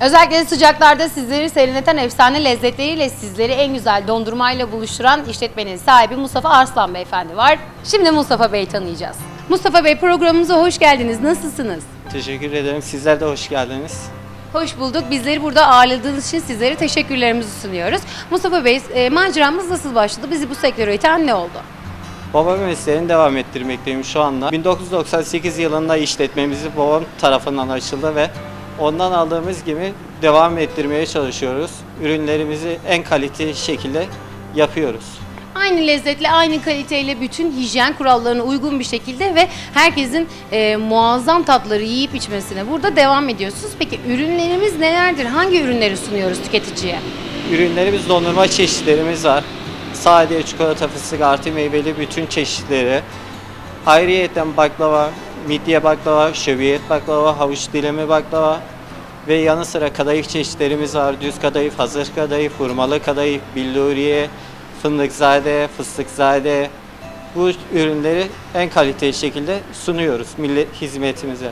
Özellikle sıcaklarda sizleri serinleten efsane lezzetleriyle sizleri en güzel dondurmayla buluşturan işletmenin sahibi Mustafa Arslan Beyefendi var. Şimdi Mustafa Bey tanıyacağız. Mustafa Bey programımıza hoş geldiniz. Nasılsınız? Teşekkür ederim. Sizler de hoş geldiniz. Hoş bulduk. Bizleri burada ağırladığınız için sizlere teşekkürlerimizi sunuyoruz. Mustafa Bey, e, maceramız nasıl başladı? Bizi bu sektöre iten ne oldu? Baba mesleğini devam ettirmekteyim şu anda. 1998 yılında işletmemizi babam tarafından açıldı ve ondan aldığımız gibi devam ettirmeye çalışıyoruz. Ürünlerimizi en kaliteli şekilde yapıyoruz. Aynı lezzetle, aynı kaliteyle bütün hijyen kurallarına uygun bir şekilde ve herkesin e, muazzam tatları yiyip içmesine burada devam ediyorsunuz. Peki ürünlerimiz nelerdir? Hangi ürünleri sunuyoruz tüketiciye? Ürünlerimiz dondurma çeşitlerimiz var. Sade, çikolata, fıstık, artı meyveli bütün çeşitleri. Ayrıyeten baklava, midye baklava, şöbiyet baklava, havuç dilimi baklava ve yanı sıra kadayıf çeşitlerimiz var. Düz kadayıf, hazır kadayıf, hurmalı kadayıf, billuriye, fındıkzade, fıstıkzade. Bu ürünleri en kaliteli şekilde sunuyoruz millet hizmetimize.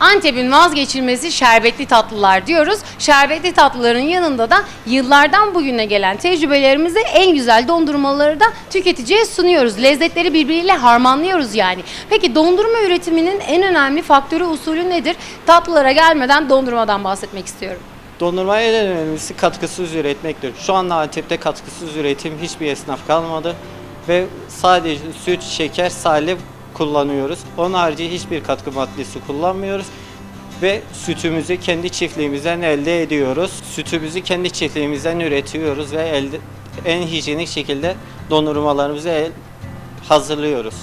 Antep'in vazgeçilmezi şerbetli tatlılar diyoruz. Şerbetli tatlıların yanında da yıllardan bugüne gelen tecrübelerimizi en güzel dondurmaları da tüketiciye sunuyoruz. Lezzetleri birbiriyle harmanlıyoruz yani. Peki dondurma üretiminin en önemli faktörü usulü nedir? Tatlılara gelmeden dondurmadan bahsetmek istiyorum. Dondurmaya en önemlisi katkısız üretmektir. Şu anda Antep'te katkısız üretim hiçbir esnaf kalmadı ve sadece süt, şeker, salep kullanıyoruz. Onun harici hiçbir katkı maddesi kullanmıyoruz ve sütümüzü kendi çiftliğimizden elde ediyoruz. Sütümüzü kendi çiftliğimizden üretiyoruz ve elde, en hijyenik şekilde dondurmalarımızı el- hazırlıyoruz.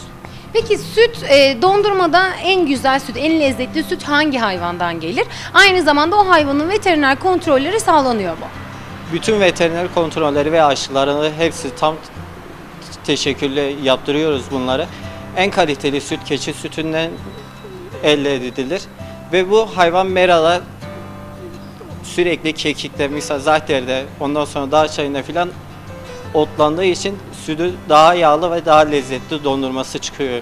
Peki süt e, dondurmada en güzel süt, en lezzetli süt hangi hayvandan gelir? Aynı zamanda o hayvanın veteriner kontrolleri sağlanıyor mu? Bütün veteriner kontrolleri ve aşılarını hepsi tam teşekkürle yaptırıyoruz bunları. En kaliteli süt keçi sütünden elde edilir ve bu hayvan merada sürekli kekikte misal zahterde ondan sonra dağ çayında filan otlandığı için sütü daha yağlı ve daha lezzetli dondurması çıkıyor.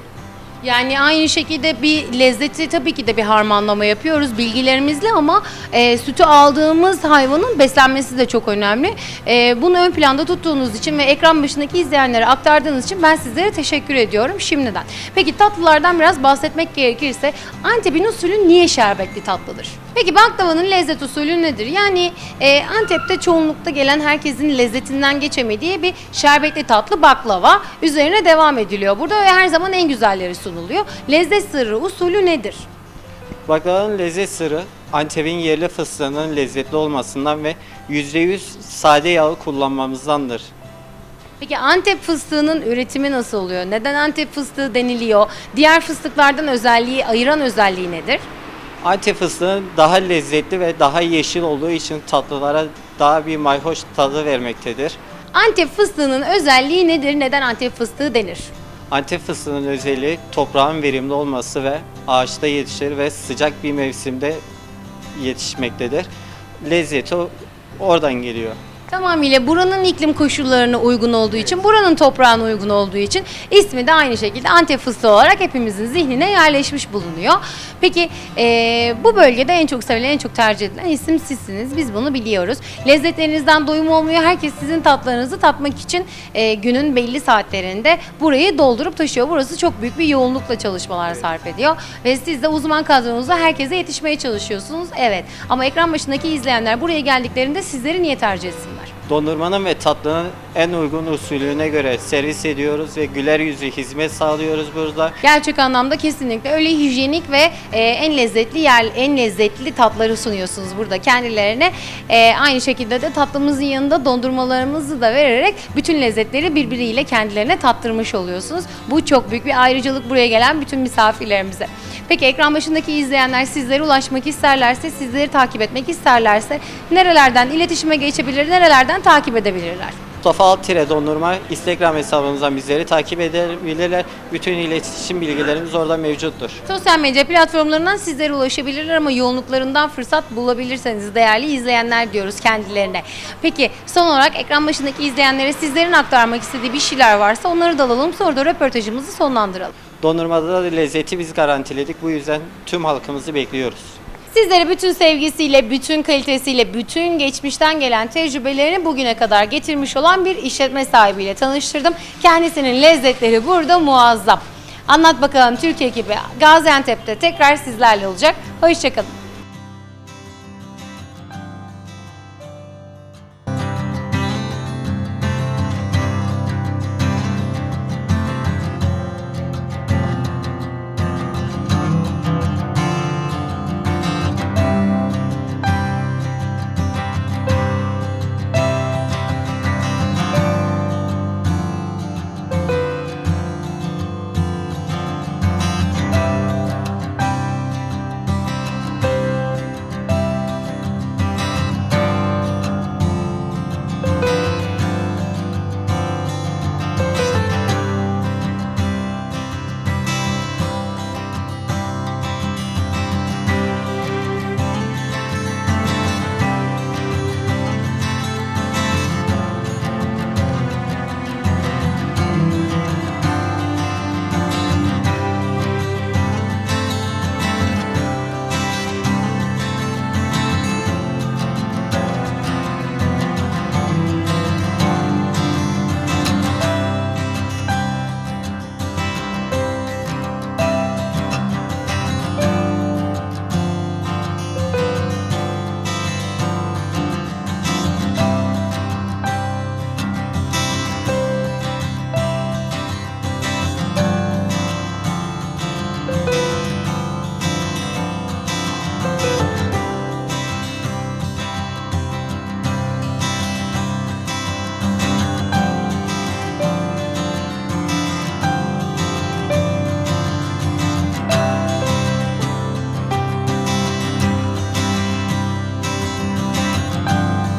Yani aynı şekilde bir lezzeti tabii ki de bir harmanlama yapıyoruz bilgilerimizle ama e, sütü aldığımız hayvanın beslenmesi de çok önemli. E, bunu ön planda tuttuğunuz için ve ekran başındaki izleyenlere aktardığınız için ben sizlere teşekkür ediyorum şimdiden. Peki tatlılardan biraz bahsetmek gerekirse Antep'in usulü niye şerbetli tatlıdır? Peki baklavanın lezzet usulü nedir? Yani e, Antep'te çoğunlukta gelen herkesin lezzetinden geçemediği bir şerbetli tatlı baklava üzerine devam ediliyor burada ve her zaman en güzelleri sunuluyor. Lezzet sırrı usulü nedir? Baklavanın lezzet sırrı Antep'in yerli fıstığının lezzetli olmasından ve %100 sade yağı kullanmamızdandır. Peki Antep fıstığının üretimi nasıl oluyor? Neden Antep fıstığı deniliyor? Diğer fıstıklardan özelliği, ayıran özelliği nedir? Antep fıstığı daha lezzetli ve daha yeşil olduğu için tatlılara daha bir mayhoş tadı vermektedir. Antep fıstığının özelliği nedir? Neden Antep fıstığı denir? Antep fıstığının özelliği toprağın verimli olması ve ağaçta yetişir ve sıcak bir mevsimde yetişmektedir. Lezzeti oradan geliyor. Tamamıyla buranın iklim koşullarına uygun olduğu için, buranın toprağına uygun olduğu için ismi de aynı şekilde Antep fıstığı olarak hepimizin zihnine yerleşmiş bulunuyor. Peki eee, bu bölgede en çok sevilen, en çok tercih edilen isim sizsiniz. Biz bunu biliyoruz. Lezzetlerinizden doyum olmuyor. Herkes sizin tatlarınızı tatmak için eee, günün belli saatlerinde burayı doldurup taşıyor. Burası çok büyük bir yoğunlukla çalışmalar sarf ediyor. Ve siz de uzman kadronuzla herkese yetişmeye çalışıyorsunuz. Evet ama ekran başındaki izleyenler buraya geldiklerinde sizleri niye tercih etsinler? Dondurmanın ve tatlının en uygun usulüne göre servis ediyoruz ve güler yüzü hizmet sağlıyoruz burada. Gerçek anlamda kesinlikle öyle hijyenik ve e, en lezzetli yer, en lezzetli tatları sunuyorsunuz burada kendilerine. E, aynı şekilde de tatlımızın yanında dondurmalarımızı da vererek bütün lezzetleri birbiriyle kendilerine tattırmış oluyorsunuz. Bu çok büyük bir ayrıcalık buraya gelen bütün misafirlerimize. Peki ekran başındaki izleyenler sizlere ulaşmak isterlerse, sizleri takip etmek isterlerse nerelerden iletişime geçebilir, nerelerden takip edebilirler? Mustafa Alt Dondurma Instagram hesabımızdan bizleri takip edebilirler. Bütün iletişim bilgilerimiz orada mevcuttur. Sosyal medya platformlarından sizlere ulaşabilirler ama yoğunluklarından fırsat bulabilirseniz değerli izleyenler diyoruz kendilerine. Peki son olarak ekran başındaki izleyenlere sizlerin aktarmak istediği bir şeyler varsa onları da alalım sonra da röportajımızı sonlandıralım. Dondurmada da lezzeti biz garantiledik. Bu yüzden tüm halkımızı bekliyoruz. Sizlere bütün sevgisiyle, bütün kalitesiyle, bütün geçmişten gelen tecrübelerini bugüne kadar getirmiş olan bir işletme sahibiyle tanıştırdım. Kendisinin lezzetleri burada muazzam. Anlat bakalım Türkiye gibi Gaziantep'te tekrar sizlerle olacak. Hoşçakalın.